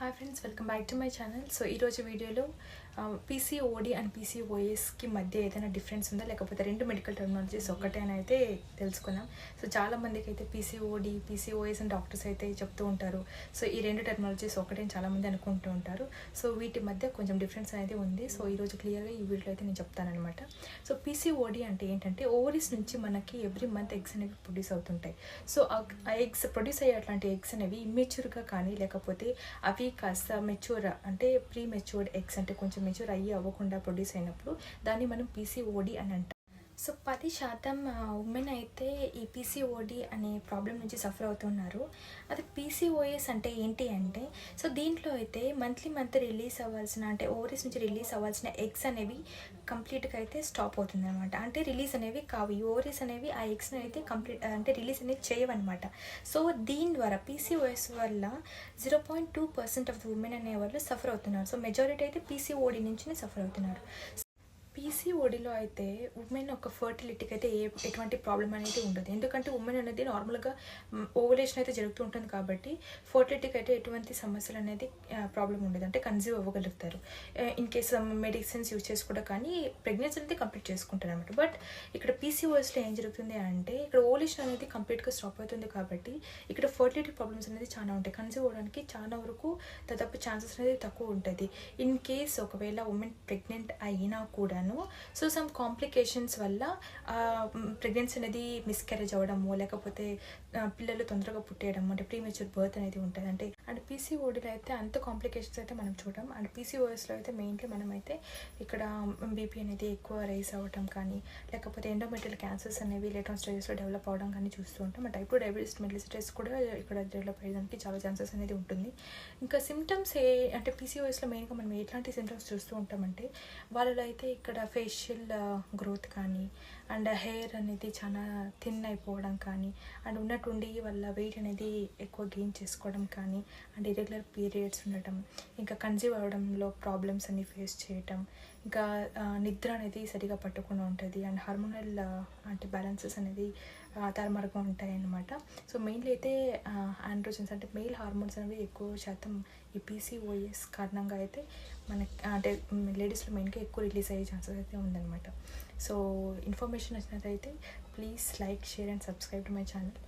Hi friends welcome back to my channel so ఈరోజు వీడియోలో PCOD and పీసీఓఎస్కి మధ్య ఏదైనా డిఫరెన్స్ ఉందా? లేకపోతే రెండు మెడికల్ టెర్మినాలజీస్ ఒకటే అని అయితే తెలుసుకుందాం. సో చాలామందికి అయితే పీసీఓడి పీసీఓఎస్ అని డాక్టర్స్ అయితే చెప్తూ ఉంటారు. సో ఈ రెండు టెర్మినాలజీస్ ఒకటే అని చాలామంది అనుకుంటూ ఉంటారు. సో వీటి మధ్య కొంచెం డిఫరెన్స్ అనేది ఉంది. సో ఈరోజు క్లియర్గా ఈ వీడియోలో అయితే నేను చెప్తానమాట సో పీసీఓడి అంటే ఏంటంటే ఓవరీస్ నుంచి మనకి ఎవ్రీ మంత్ ఎగ్స్ అనేవి ప్రొడ్యూస్ అవుతుంటాయి. సో ఆ ఎగ్స్ ప్రొడ్యూస్ అయ్యే అట్లాంటి ఎగ్స్ అనేవి ఇమ్మెచ్యూర్గా కానీ లేకపోతే అవి కాస్త మెచ్యూర్ అంటే ప్రీ మెచ్యూర్డ్ ఎగ్స్ అంటే కొంచెం మెచ్యూర్ అయ్యి అవ్వకుండా ప్రొడ్యూస్ అయినప్పుడు దాన్ని మనం పీసీఓడి అని అంటాం. సో పది శాతం ఉమెన్ అయితే ఈ పీసీఓడి అనే ప్రాబ్లం నుంచి సఫర్ అవుతున్నారు. అది పీసీఓఎస్ అంటే ఏంటి అంటే సో దీంట్లో అయితే మంత్లీ మంత్ రిలీజ్ అవ్వాల్సిన అంటే ఓవరీస్ నుంచి రిలీజ్ అవ్వాల్సిన ఎగ్స్ అనేవి కంప్లీట్గా అయితే స్టాప్ అవుతుంది అనమాట అంటే రిలీజ్ అనేవి కావు. ఈ ఓవరీస్ అనేవి ఆ ఎగ్స్ని అయితే కంప్లీట్ అంటే రిలీజ్ అనేది చేయవన్నమాట. సో దీని ద్వారా పీసీఓఎస్ వల్ల zero point two percent of the women అనే వాళ్ళు సఫర్ అవుతున్నారు. సో మెజారిటీ అయితే పీసీఓడి నుంచి సఫర్ అవుతున్నారు. పీసీఓడిలో అయితే ఉమెన్ ఒక ఫర్టిలిటీకి అయితే ఏ ఎటువంటి ప్రాబ్లం అనేది ఉండదు. ఎందుకంటే ఉమెన్ అనేది నార్మల్గా ఓవలేషన్ అయితే జరుగుతూ ఉంటుంది కాబట్టి ఫర్టిలిటీకి అయితే ఎటువంటి సమస్యలు అనేది ప్రాబ్లం ఉండదు. అంటే కన్జ్యూమ్ అవ్వగలుగుతారు. ఇన్ కేస్ మెడిసిన్స్ యూజ్ చేసి కూడా కానీ ప్రెగ్నెన్సీ అనేది కంప్లీట్ చేసుకుంటారు అనమాట బట్ ఇక్కడ పీసీఓఎస్లో ఏం జరుగుతుంది అంటే ఇక్కడ ఓవలేషన్ అనేది కంప్లీట్గా స్టాప్ అవుతుంది కాబట్టి ఇక్కడ ఫర్టిలిటీ ప్రాబ్లమ్స్ అనేది చాలా ఉంటాయి. కన్జ్యూమ్ అవ్వడానికి చాలా వరకు దాదాపు ఛాన్సెస్ అనేది తక్కువ ఉంటుంది. ఇన్ కేస్ ఒకవేళ ఉమెన్ ప్రెగ్నెంట్ అయినా కూడా కూడాను సో సమ్ కాంప్లికేషన్స్ వల్ల ప్రెగ్నెన్సీ అనేది మిస్క్యారేజ్ అవ్వడము లేకపోతే పిల్లలు తొందరగా పుట్టేయడం అంటే ప్రీమెచ్యూర్ బర్త్ అనేది ఉంటుంది. అంటే అండ్ పీసీఓడిలో అయితే అంత కాంప్లికేషన్స్ అయితే మనం చూడడం అండ్ పీసీఓఎస్లో అయితే మెయిన్లీ మనం అయితే ఇక్కడ బీపీ అనేది ఎక్కువ రైస్ అవ్వడం కానీ లేకపోతే ఎండోమెటల్ క్యాన్సర్స్ అనేవి లేటర్ స్టేజెస్లో డెవలప్ అవ్వడం కానీ చూస్తూ ఉంటాం. అండ్ టైప్ డయాబెటీస్ మెలిసిటెస్ కూడా ఇక్కడ డెవలప్ అయ్యడానికి చాలా ఛాన్సెస్ అనేది ఉంటుంది. ఇంకా సిమ్టమ్స్ ఏ అంటే పీసీఓఎస్లో మెయిన్గా మనం ఎట్లాంటి సిమ్టమ్స్ చూస్తూ ఉంటామంటే వాళ్ళలో అయితే ఇక్కడ ఫేషియల్ గ్రోత్ uh, కానీ అండ్ హెయిర్ అనేది చాలా థిన్ అయిపోవడం కానీ అండ్ ఉండి వాళ్ళ వెయిట్ అనేది ఎక్కువ గెయిన్ చేసుకోవడం కానీ అండ్ ఇరెగ్యులర్ పీరియడ్స్ ఉండటం ఇంకా కన్సీవ్ అవ్వడంలో ప్రాబ్లమ్స్ అన్ని ఫేస్ చేయటం ఇంకా నిద్ర అనేది సరిగా పట్టకుండా ఉంటుంది అండ్ హార్మోనల్ అంటే బ్యాలెన్సెస్ అనేది తరమరుగా ఉంటాయి సో మెయిన్లీ అయితే ఆండ్రోజన్స్ అంటే మెయిల్ హార్మోన్స్ అనేవి ఎక్కువ శాతం ఈ పీసీఓఎస్ కారణంగా అయితే మనకి అంటే లేడీస్లో మెయిన్గా ఎక్కువ రిలీజ్ అయ్యే ఛాన్సెస్ అయితే ఉందన్నమాట. సో ఇన్ఫర్మేషన్ వచ్చినట్లయితే please like share and subscribe to my channel